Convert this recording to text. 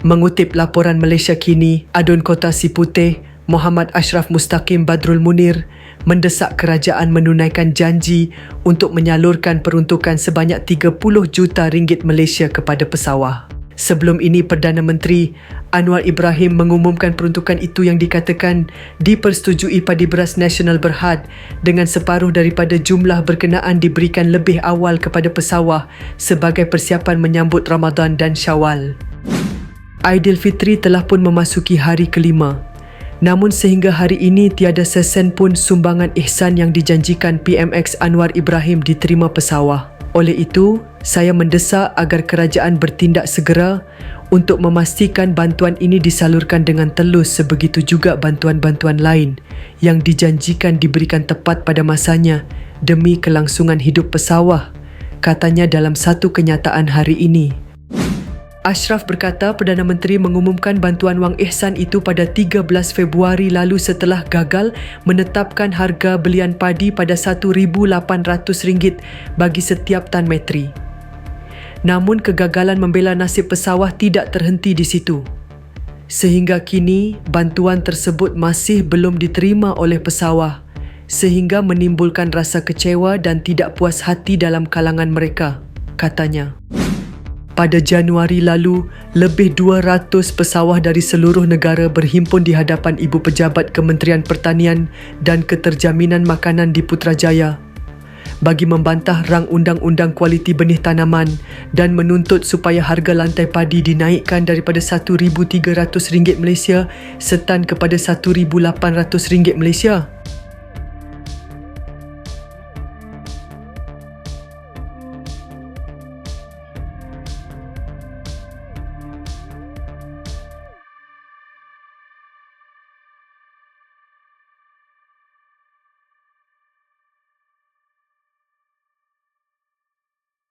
Mengutip laporan Malaysia kini, Adun Kota Siputih, Muhammad Ashraf Mustaqim Badrul Munir mendesak kerajaan menunaikan janji untuk menyalurkan peruntukan sebanyak 30 juta ringgit Malaysia kepada pesawah. Sebelum ini Perdana Menteri Anwar Ibrahim mengumumkan peruntukan itu yang dikatakan dipersetujui Padi Beras Nasional Berhad dengan separuh daripada jumlah berkenaan diberikan lebih awal kepada pesawah sebagai persiapan menyambut Ramadan dan Syawal. Aidilfitri telah pun memasuki hari kelima. Namun sehingga hari ini tiada sesen pun sumbangan ihsan yang dijanjikan PMX Anwar Ibrahim diterima pesawah. Oleh itu, saya mendesak agar kerajaan bertindak segera untuk memastikan bantuan ini disalurkan dengan telus sebegitu juga bantuan-bantuan lain yang dijanjikan diberikan tepat pada masanya demi kelangsungan hidup pesawah, katanya dalam satu kenyataan hari ini. Ashraf berkata Perdana Menteri mengumumkan bantuan wang ihsan itu pada 13 Februari lalu setelah gagal menetapkan harga belian padi pada RM1,800 bagi setiap tan metri. Namun kegagalan membela nasib pesawah tidak terhenti di situ. Sehingga kini, bantuan tersebut masih belum diterima oleh pesawah sehingga menimbulkan rasa kecewa dan tidak puas hati dalam kalangan mereka, katanya. Pada Januari lalu, lebih 200 pesawah dari seluruh negara berhimpun di hadapan Ibu Pejabat Kementerian Pertanian dan Keterjaminan Makanan di Putrajaya bagi membantah rang undang-undang kualiti benih tanaman dan menuntut supaya harga lantai padi dinaikkan daripada RM1,300 Malaysia setan kepada RM1,800 Malaysia.